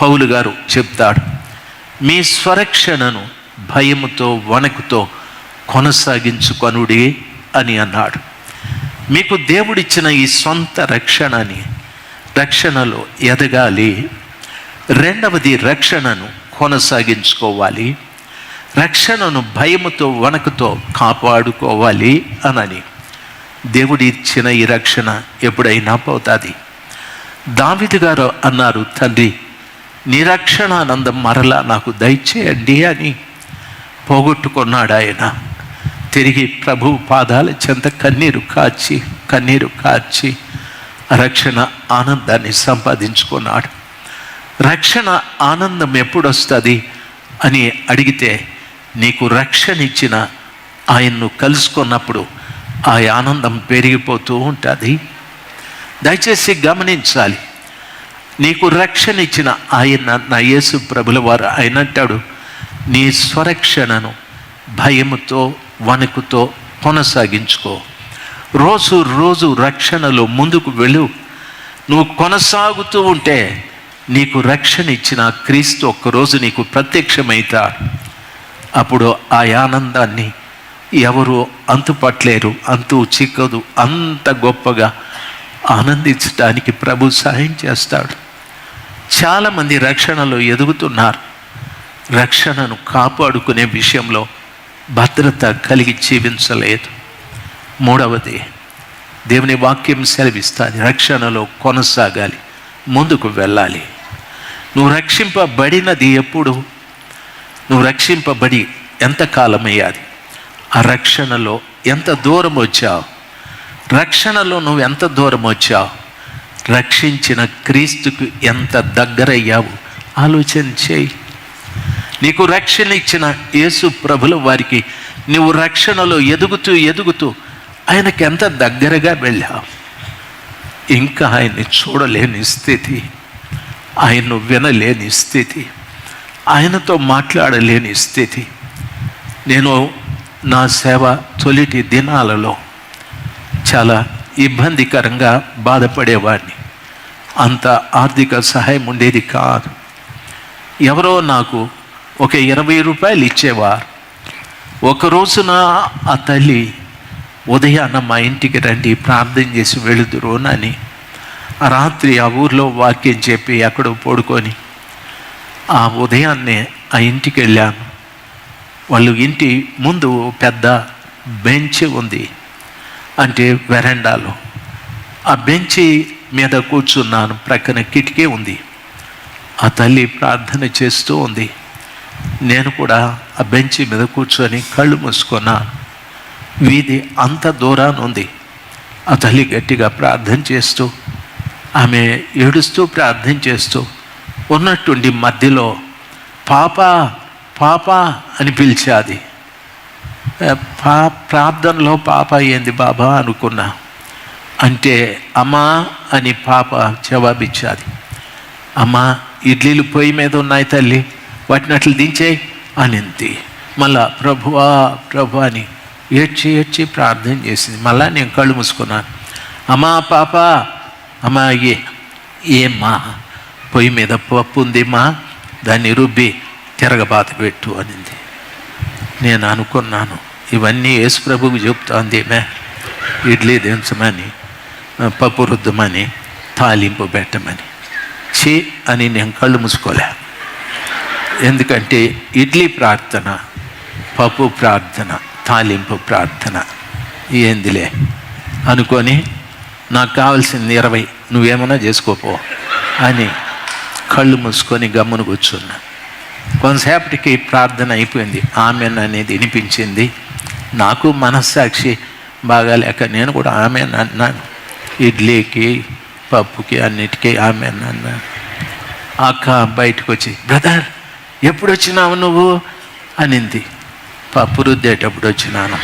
పౌలు గారు చెప్తాడు మీ స్వరక్షణను భయముతో వణకుతో కొనసాగించుకొనుడి అని అన్నాడు. మీకు దేవుడిచ్చిన ఈ సొంత రక్షణని రక్షణలో ఎదగాలి రెండవది రక్షణను కొనసాగించుకోవాలి రక్షణను భయముతో వణకుతో కాపాడుకోవాలి అనని. దేవుడి ఇచ్చిన ఈ రక్షణ ఎప్పుడైనా పోతుంది. దావిది గారు అన్నారు తండ్రి నిరక్షణానందం మరలా నాకు దయచేయండి అని పోగొట్టుకున్నాడు ఆయన. తిరిగి ప్రభు పాదాల చెంత కన్నీరు కాచి కన్నీరు కాచి రక్షణ ఆనందాన్ని సంపాదించుకున్నాడు. రక్షణ ఆనందం ఎప్పుడొస్తుంది అని అడిగితే నీకు రక్షణ ఇచ్చిన ఆయన్ను కలుసుకున్నప్పుడు ఆ ఆనందం పెరిగిపోతూ ఉంటుంది. దయచేసి గమనించాలి. నీకు రక్షణ ఇచ్చిన ఆయన నా యేసు ప్రభుల వారు ఆయన అంటాడు నీ స్వరక్షణను భయముతో వణుకుతో కొనసాగించుకో. రోజు రోజు రక్షణలో ముందుకు వెళ్ళు. నువ్వు కొనసాగుతూ ఉంటే నీకు రక్షణ ఇచ్చిన క్రీస్తు ఒక్కరోజు నీకు ప్రత్యక్షమైతా అప్పుడు ఆ ఆనందాన్ని ఎవరు అంతుపట్టలేరు అంతు చిక్కదు అంత గొప్పగా ఆనందించడానికి ప్రభు సహాయం చేస్తాడు. చాలామంది రక్షణలో ఎదుగుతున్నారు. రక్షణను కాపాడుకునే విషయంలో భద్రత కలిగి జీవించలేదు. మూడవది దేవుని వాక్యం సెలవిస్తుంది రక్షణలో కొనసాగాలి ముందుకు వెళ్ళాలి. నువ్వు రక్షింపబడినది ఎప్పుడు? నువ్వు రక్షింపబడి ఎంతకాలమయ్యాది? ఆ రక్షణలో ఎంత దూరం వచ్చావు? రక్షణలో నువ్వు ఎంత దూరం వచ్చావు? రక్షించిన క్రీస్తుకు ఎంత దగ్గరయ్యావు? ఆలోచన చేయి. నీకు రక్షణ ఇచ్చిన యేసు ప్రభుల వారికి నువ్వు రక్షణలో ఎదుగుతూ ఎదుగుతూ ఆయనకి ఎంత దగ్గరగా వెళ్ళావు? ఇంకా ఆయన్ని చూడలేని స్థితి. ఆయన్ను వినలేని స్థితి. ఆయనతో మాట్లాడలేని స్థితి. నేను నా సేవ తొలిటి దినాలలో చాలా ఇబ్బందికరంగా బాధపడేవాడిని. అంత ఆర్థిక సహాయం ఉండేది కాదు. ఎవరో నాకు ఒక ఇరవై రూపాయలు ఇచ్చేవారు. ఒక రోజున ఆ తల్లి ఉదయాన్న మా ఇంటికి రండి ప్రార్థన చేసి వెళుదురు అని రాత్రి ఆ ఊర్లో వాక్యం చెప్పి అక్కడ పడుకొని ఆ ఉదయాన్నే ఆ ఇంటికి వెళ్ళాను. వాళ్ళు ఇంటి ముందు పెద్ద బెంచ్ ఉంది. అంటే వెరండాలో. ఆ బెంచి మీద కూర్చున్నాను. ప్రక్కన కిటికీ ఉంది. ఆ తల్లి ప్రార్థన చేస్తూ ఉంది. నేను కూడా ఆ బెంచి మీద కూర్చొని కళ్ళు మూసుకున్నాను వీధి అంత దూరాన ఉంది. ఆ తల్లి గట్టిగా ప్రార్థన చేస్తూ ఆమె ఏడుస్తూ ప్రార్థన చేస్తూ ఉన్నట్టుండి మధ్యలో పాప పాప అని పిలిచాది. పా ప్రార్థనలో పాప అయ్యింది బాబా అనుకున్నా. అంటే అమ్మా అని పాప జవాబిచ్చాది. అమ్మా ఇడ్లీలు పొయ్యి మీద ఉన్నాయి తల్లి వాటిని అట్లు దించేయి అనింది. మళ్ళా ప్రభువా ప్రభు అని ఏడ్చి ఏడ్చి ప్రార్థన చేసింది. మళ్ళా నేను కళ్ళు మూసుకున్నాను అమ్మా పాప అమ్మా ఏ ఏమ్మా పొయ్యి మీద పప్పు ఉందిమ్మా దాన్ని రుబ్బి తిరగబాత పెట్టు అనింది. నేను అనుకున్నాను. ఇవన్నీ యేసు ప్రభువు చెప్తాంది మే ఇడ్లీ దించమని పప్పు రుద్దమని తాలింపు పెట్టమని. చీ అని నేను కళ్ళు మూసుకోలే. ఎందుకంటే ఇడ్లీ ప్రార్థన పప్పు ప్రార్థన తాలింపు ప్రార్థన ఏందిలే? అనుకొని నాకు కావాల్సింది ఇరవై నువ్వేమన్నా చేసుకోపో అని కళ్ళు మూసుకొని గమ్మును కూర్చున్నా. కొంతసేపటికి ప్రార్థన అయిపోయింది. ఆమె అనేది వినిపించింది. నాకు మనస్సాక్షి బాగాలేక నేను కూడా ఆమెన్ అన్నాను. ఇడ్లీకి పప్పుకి అన్నిటికీ ఆమె అన్నాను అక్క బయటకు వచ్చి బ్రదర్ ఎప్పుడు వచ్చినావు నువ్వు? అనింది. పప్పు రుద్దేటప్పుడు వచ్చినాను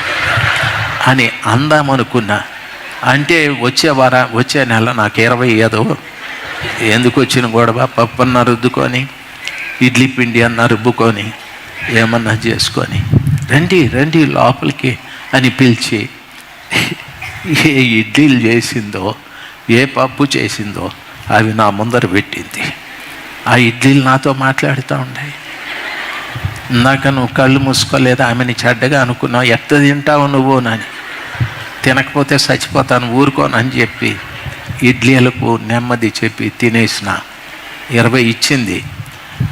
అని అందామనుకున్నా అంటే వచ్చే వార వచ్చే నెల నాకు ఇరవై ఏదో ఎందుకు వచ్చిన గొడవ? పప్పు అన్న రుద్దుకొని ఇడ్లీ పిండి అన్న రుబ్బుకొని ఏమన్నా చేసుకొని రండి రండి లోపలికి అని పిలిచి ఏ ఇడ్లీలు చేసిందో ఏ పప్పు చేసిందో అవి నా ముందర పెట్టింది. ఆ ఇడ్లీలు నాతో మాట్లాడుతూ ఉన్నాయి. ఇందాక నువ్వు కళ్ళు మూసుకోలేదు? ఆమెని చెడ్డగా అనుకున్నావు. ఎత్త తింటావు నువ్వు నని? తినకపోతే చచ్చిపోతాను ఊరుకోనని చెప్పి ఇడ్లీలకు నెమ్మది చెప్పి తినేసిన. ఇరవై ఇచ్చింది.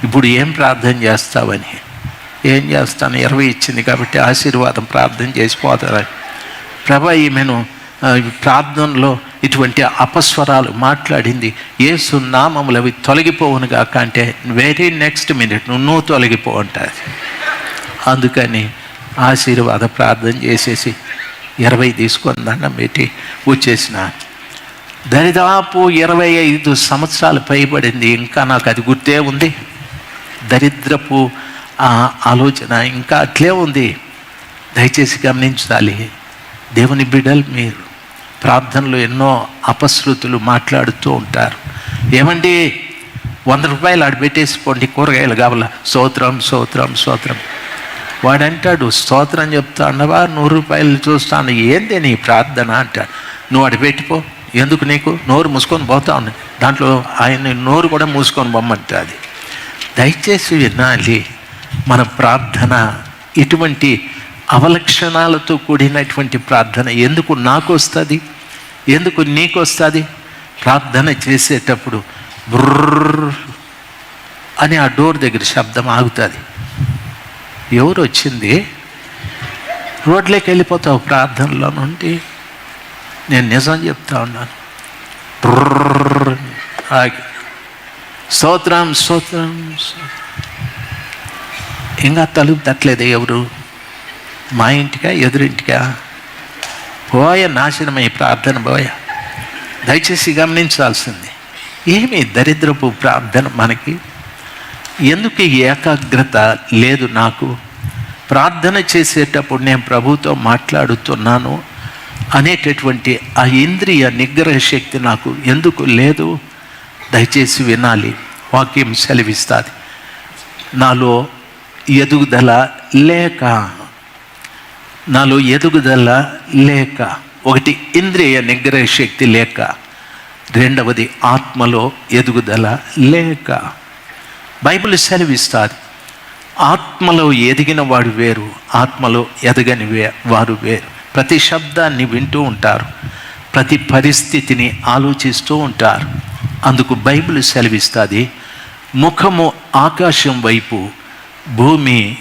ఇప్పుడు ఏం ప్రార్థన చేస్తావని? ఏం చేస్తాను? ఇరవై ఇచ్చింది కాబట్టి ఆశీర్వాదం ప్రార్థన చేసిపోతారని ప్రభా ఈమెను ప్రార్థనలో ఇటువంటి అపస్వరాలు మాట్లాడింది. ఏసు నామములు అవి తొలగిపోవునుగా అంటే వెరీ నెక్స్ట్ మినిట్ నువ్వు తొలగిపో అంటారు. అందుకని ఆశీర్వాద ప్రార్థన చేసేసి ఇరవై తీసుకొని దండం పెట్టి వచ్చేసిన. దరిదాపు ఇరవై ఐదు సంవత్సరాలు పైబడింది. ఇంకా నాకు అది గుర్తే ఉంది. దరిద్రపు ఆ ఆలోచన ఇంకా అట్లే ఉంది. దయచేసి గమనించాలి. దేవుని బిడ్డలు మీరు ప్రార్థనలో ఎన్నో అపశృతులు మాట్లాడుతూ ఉంటారు. ఏమండి? వంద రూపాయలు ఆడ పెట్టేసిపోండి కూరగాయలు కావాల? స్తోత్రం స్తోత్రం స్తోత్రం. వాడంటాడు స్తోత్రం చెప్తా అన్నవా? నూరు రూపాయలు చూస్తాను. ఏంది నీ ప్రార్థన అంటాడు. నువ్వు అటు పెట్టిపో. ఎందుకు నీకు? నోరు మూసుకొని పోతా ఉంది. దాంట్లో ఆయన నోరు కూడా మూసుకొని పొమ్మంటుంది దయచేసి వినాలి మన ప్రార్థన ఇటువంటి అవలక్షణాలతో కూడినటువంటి ప్రార్థన ఎందుకు నాకు వస్తుంది ఎందుకు నీకు వస్తుంది ప్రార్థన చేసేటప్పుడు బుర్ర అని ఆ డోర్ దగ్గర శబ్దం ఆగుతుంది. ఎవరు వచ్చింది రోడ్లోకి వెళ్ళిపోతావు ప్రార్థనలో నుండి. నేను నిజం చెప్తా ఉన్నాను. బుర్ర ఆగి స్తోత్రం స్తోత్రం ఇంకా తలుపు తట్టలేదు ఎవరు? మా ఇంటికా ఎదురింటికా? పోయ నాశనమై ప్రార్థన పోయ. దయచేసి గమనించాల్సింది ఏమి దరిద్రపు ప్రార్థన మనకి? ఎందుకు ఏకాగ్రత లేదు నాకు? ప్రార్థన చేసేటప్పుడు నేను ప్రభుతో మాట్లాడుతున్నాను అనేటటువంటి ఆ ఇంద్రియ నిగ్రహ శక్తి నాకు ఎందుకు లేదు? దయచేసి వినాలి వాక్యం సెలవిస్తుంది. నాలో ఎదుగుదల లేక నాలో ఎదుగుదల లేక ఒకటి ఇంద్రియ నిగ్రహ శక్తి లేక రెండవది ఆత్మలో ఎదుగుదల లేక. బైబిల్ సెలవిస్తుంది ఆత్మలో ఎదిగిన వాడు వేరు ఆత్మలో ఎదగని వే వారు వేరు. ప్రతి శబ్దాన్ని వింటూ ఉంటారు ప్రతి పరిస్థితిని ఆలోచిస్తూ ఉంటారు. అందుకు బైబిల్ సెలవిస్తుంది ముఖము ఆకాశం వైపు భూమి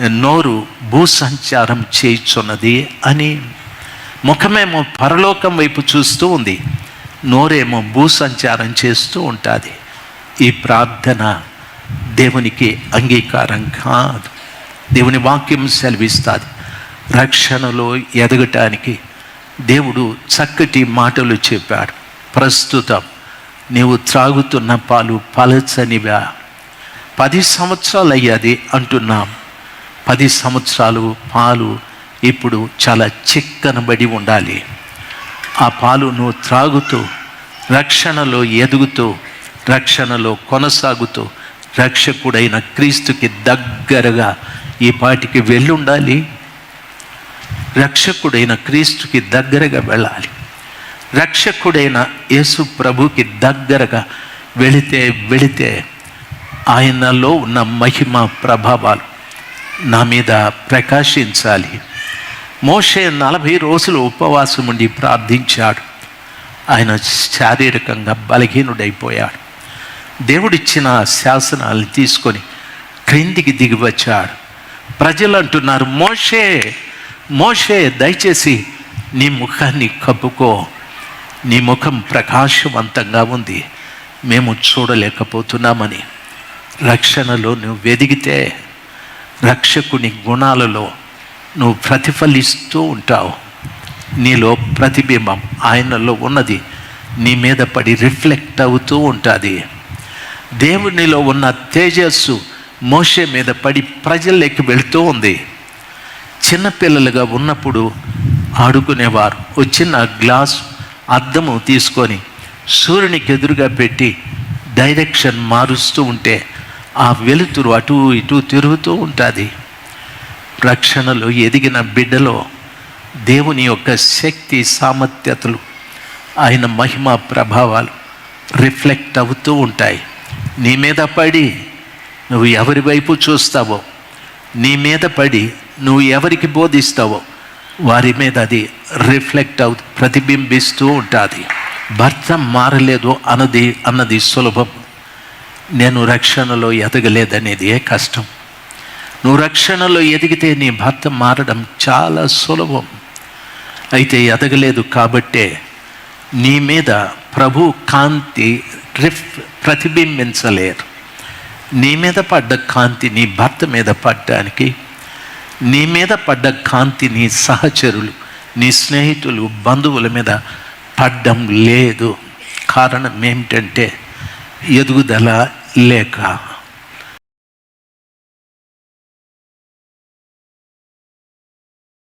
నోరు భూసంచారం చేయుచున్నది అని. ముఖమేమో పరలోకం వైపు చూస్తూ ఉంది నోరేమో భూసంచారం చేస్తూ ఉంటుంది. ఈ ప్రార్థన దేవునికి అంగీకారం కాదు. దేవుని వాక్యం సెలవిస్తుంది రక్షణలో ఎదగటానికి దేవుడు చక్కటి మాటలు చెప్పాడు. ప్రస్తుతం నీవు త్రాగుతున్న పాలు పలచనివా? పది సంవత్సరాలు అయ్యాది అంటున్నాం. పది సంవత్సరాలు పాలు ఇప్పుడు చాలా చిక్కనబడి ఉండాలి. ఆ పాలు నువ్వు త్రాగుతూ రక్షణలో ఎదుగుతూ రక్షణలో కొనసాగుతూ రక్షకుడైన క్రీస్తుకి దగ్గరగా ఈ పాటికి వెళ్ళుండాలి. రక్షకుడైన క్రీస్తుకి దగ్గరగా వెళ్ళాలి. రక్షకుడైన యేసు ప్రభుకి దగ్గరగా వెళితే వెళితే ఆయనలో ఉన్న మహిమ ప్రభావాలు నా మీద ప్రకాశించాలి. మోషే నలభై రోజులు ఉపవాసం ఉండి ప్రార్థించాడు. ఆయన శారీరకంగా బలహీనుడైపోయాడు. దేవుడిచ్చిన శాసనాలు తీసుకొని క్రిందికి దిగి వచ్చాడు. ప్రజలు అంటున్నారు మోషే మోషే దయచేసి నీ ముఖాన్ని కప్పుకో. నీ ముఖం ప్రకాశవంతంగా ఉంది. మేము చూడలేకపోతున్నామని. రక్షణలో నువ్వు వెదిగితే రక్షకుని గుణాలలో నువ్వు ప్రతిఫలిస్తూ ఉంటావు. నీలో ప్రతిబింబం ఆయనలో ఉన్నది. నీ మీద పడి రిఫ్లెక్ట్ అవుతూ ఉంటుంది. దేవునిలో ఉన్న తేజస్సు మోషే మీద పడి ప్రజల్లోకి వెళుతూ ఉంది. చిన్నపిల్లలుగా ఉన్నప్పుడు ఆడుకునేవారు. వచ్చిన గ్లాస్ అద్దము తీసుకొని సూర్యునికి ఎదురుగా పెట్టి డైరెక్షన్ మారుస్తూ ఉంటే ఆ వెలుతురు అటు ఇటు తిరుగుతూ ఉంటుంది. రక్షణలో ఎదిగిన బిడ్డలో దేవుని యొక్క శక్తి సామర్థ్యతలు ఆయన మహిమ ప్రభావాలు రిఫ్లెక్ట్ అవుతూ ఉంటాయి. నీ మీద పడి నువ్వు ఎవరి వైపు చూస్తావో నీ మీద పడి నువ్వు ఎవరికి బోధిస్తావో వారి మీద అది రిఫ్లెక్ట్ అవు ప్రతిబింబిస్తూ ఉంటుంది. భర్త మారలేదు అన్నది అన్నది సులభం. నేను రక్షణలో ఎదగలేదనేది ఏ కష్టం. నువ్వు రక్షణలో ఎదిగితే నీ భర్త మారడం చాలా సులభం. అయితే ఎదగలేదు కాబట్టే నీ మీద ప్రభు కాంతి రిఫ్ ప్రతిబింబించలేరు. నీ మీద పడ్డ కాంతి నీ భర్త మీద పడ్డానికి నీ మీద పడ్డ కాంతి నీ సహచరులు నీ స్నేహితులు బంధువుల మీద పడ్డం లేదు. కారణం ఏమిటంటే ఎదుగుదల లేక